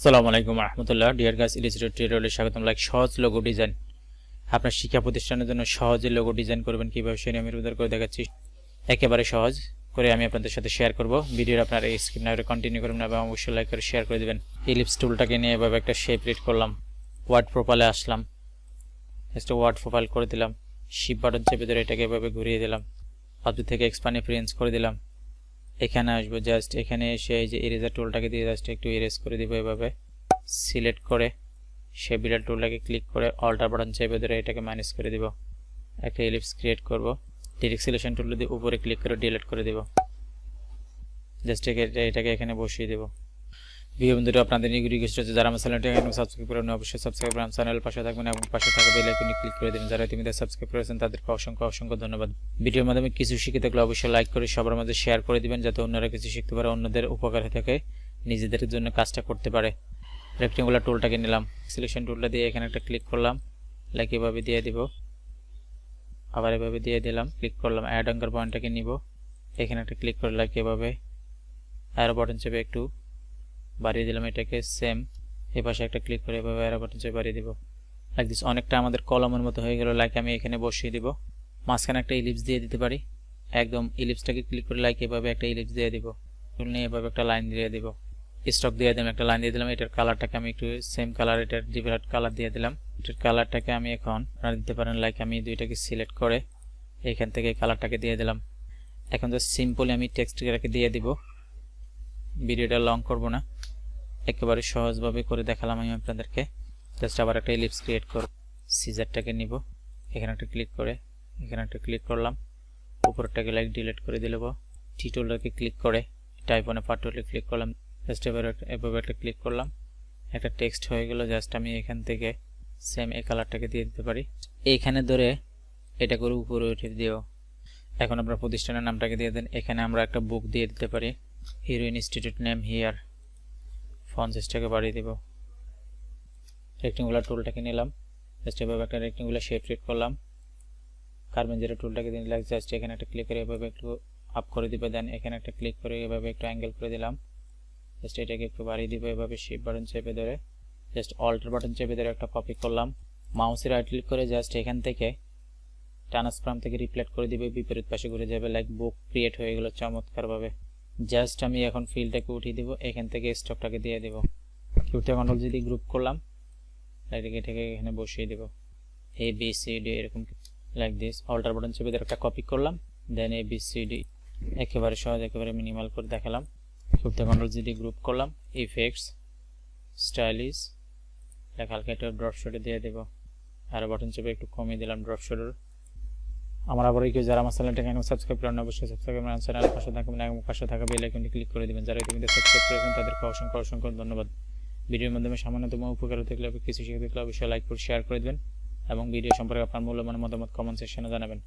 আসসালামু আলাইকুম রহমতুল্লাহ। ডিয়ার গাছ ইলিস্ট্রেট টিউটোরিয়ালে স্বাগতম। লাইক সহজ লোগো ডিজাইন আপনার শিক্ষা প্রতিষ্ঠানের জন্য সহজে লোগো ডিজাইন করবেন কীভাবে সে নিয়মের উদার করে দেখাচ্ছি। একেবারে সহজ করে আমি আপনাদের সাথে শেয়ার করব। ভিডিওর আপনার এই স্ক্রিন না কন্টিনিউ করবেন এবং অবশ্যই লাইক করে শেয়ার করে দেবেন। ইলিপস টুলটাকে নিয়ে এভাবে একটা শেপ রিড করলাম। ওয়ার্ড প্রোফাইলে আসলাম। একটা ওয়ার্ড প্রোফাইল করে দিলাম। শিপ বাটন চেপে ধরে এটাকে এভাবে ঘুরিয়ে দিলাম। অবজেক্ট থেকে এক্সপানি প্রিন্স করে দিলাম। এখানে আসব জাস্ট এখানে এসে এই যে ইরেজার টুলটাকে দিয়ে জাস্ট একটু ইরেজ করে দিব এভাবে। সিলেক্ট করে সে বিড়াল টুলটাকে ক্লিক করে অল্টার বাটন চেপে ধরে এটাকে মাইনাস করে দিব। একটা এলিপস ক্রিয়েট করব। ডিরেক্ট সিলেকশন টুল দিয়ে উপরে ক্লিক করে ডিলিট করে দিব। জাস্ট এটাকে এখানে বসিয়ে দেব। ভিডিও বন্ধুরা, আপনাদের নিয়ে রিকোয়েস্ট হচ্ছে যারা আমার চ্যানেলটা এখন সাবস্ক্রাইব করেন অবশ্যই সাবস্ক্রাইব করে চ্যানেল পাশে থাকবেন এবং পাশে থাকা বেল আইকনে ক্লিক করে দিন। যারা তুমি সাবস্ক্রাইব করেছেন, তাদেরকে অসংখ্য অসংখ্য ধন্যবাদ। ভিডিওর মাধ্যমে কিছু শিখে থাকলে অবশ্যই লাইক করে, সবার মাঝে শেয়ার করে দিবেন, যাতে অন্যরা কিছু শিখতে পারে, অন্যদের উপকার হয়ে থাকে নিজেদের জন্য কাজটা করতে পারে। রেক্টেঙ্গুলার টুলটাকে নিলাম। সিলেকশন টুলটা দিয়ে এখানে একটা ক্লিক করলাম। লাইক এভাবে দিয়ে দিব। আবার এভাবে দিয়ে দিলাম। ক্লিক করলাম। অ্যাড অঙ্কার পয়েন্টটাকে নিব। এখানে একটা ক্লিক করে লাইক এভাবে। অ্যারো বাটন চেপে একটু বাড়িয়ে দিলাম এটাকে সেম এ পাশে একটা ক্লিক করে এভাবে অ্যারো বাটন চেপে বাড়িয়ে দিব। লাইক দিস অনেকটা আমাদের কলমের মতো হয়ে গেল লাইক আমি এখানে বসিয়ে দিব। মাঝখানে একটা ইলিপস দিয়ে দিতে পারি। একদম ইলিপসটাকে ক্লিক করে লাইক এভাবে একটা ইলিপস দিয়ে দিব। টুল নিয়ে এভাবে একটা লাইন দিয়ে দিব। স্টক দিয়ে দিলাম, একটা লাইন দিয়ে দিলাম। এটার কালারটাকে আমি একটু সেম কালার এটার ডিফারেন্ট কালার দিয়ে দিলাম। এটার কালারটাকে আমি এখন, আপনারা দিতে পারেন লাইক আমি দুইটাকে সিলেক্ট করে এখান থেকে কালারটাকে দিয়ে দিলাম। এখন জাস্ট সিম্পলি আমি টেক্সটটাকে দিয়ে দিব। ভিডিওটা লং করব না। একেবারে সহজভাবে করে দেখালাম আমি আপনাদেরকে। জাস্ট আবার একটা ইলিপস ক্রিয়েট করব সিজারটাকে নিব। এখানে একটা ক্লিক করে, এখানে একটা ক্লিক করলাম। উপরটাকে লাইক ডিলিট করে দিলেব টি টুলটাকে ক্লিক করে টাইপনে পার্ট টুলে ক্লিক করলাম। জাস্ট এবার এভাবে একটা ক্লিক করলাম। একটা টেক্সট হয়ে গেল। জাস্ট আমি এখান থেকে সেম এই কালারটাকে দিয়ে দিতে পারি। এইখানে ধরে এটা করে উপরে উঠে দিও। এখন আপনার প্রতিষ্ঠানের নামটাকে দিয়ে দেন। এখানে আমরা একটা বুক দিয়ে দিতে পারি। হিরো ইনস্টিটিউট নেম হিয়ার সাইজটাকে বাড়িয়ে দিব। রেক্টেঙ্গুলার টুলটাকে নিলাম। জাস্ট এভাবে একটা রেক্টেঙ্গুলার শেপ রেট করলাম। কার্বন জিরো টুলটাকে দিয়ে নিলাম জাস্ট এখানে একটা ক্লিক করে এভাবে একটু আপ করে দিবে। দেন এখানে একটা ক্লিক করে এভাবে একটু অ্যাঙ্গেল করে দিলাম। জাস্ট এটাকে একটু বাড়িয়ে দিব এভাবে শিপ বাটন চেপে ধরে। জাস্ট অল্টার বাটন চেপে ধরে একটা কপি করলাম। মাউসে রাইট ক্লিক করে জাস্ট এখান থেকে ট্রান্সফর্ম থেকে রিপ্লেট করে দিবে। বিপরীত পাশে ঘুরে যাবে। লাইক বুক ক্রিয়েট হয়ে গেলো চমৎকারভাবে। জাস্ট আমি এখন ফিলটাকে উঠিয়ে দিব, এখান থেকে স্টকটাকে দিয়ে দেবো। কিউতে কন্ট্রোল যদি গ্রুপ করলাম লাইক এটাকে এখানে বসিয়ে দেব। এ বি সি ডি এরকম লাইক দিস অল্টার বাটন চেপে একটা কপি করলাম then A B C D একেবারে সহজ, একেবারে মিনিমাল করে দেখালাম। কিউতে কন্ট্রোল যদি গ্রুপ করলাম ইফেক্টস স্টাইলিশ হালকা একটা ড্রপ শটে দিয়ে দেবো। আর বাটন চেপে একটু কমিয়ে দিলাম ড্রপ শটের আমার আবার কেউ যারা আমার চ্যানেলটাকে এখন সাবস্ক্রাইব করেন অবশ্যই সাবস্ক্রাইব করেন চ্যানেলের পাশে থাকবেন এবং পাশে থাকা বেল আইকনটি ক্লিক করে দিবেন, যারা ইতিমধ্যে সাবস্ক্রাইব করেছেন তাদেরকে অসংখ্য অসংখ্য ধন্যবাদ। ভিডিওর মাধ্যমে সামান্যতম উপকার থাকলে কিছু শিখে থাকলে অবশ্যই লাইক করে শেয়ার করে দেবেন এবং ভিডিও সম্পর্কে আপনার মূল্যবান মতামত কমেন্ট সেকশনে জানাবেন।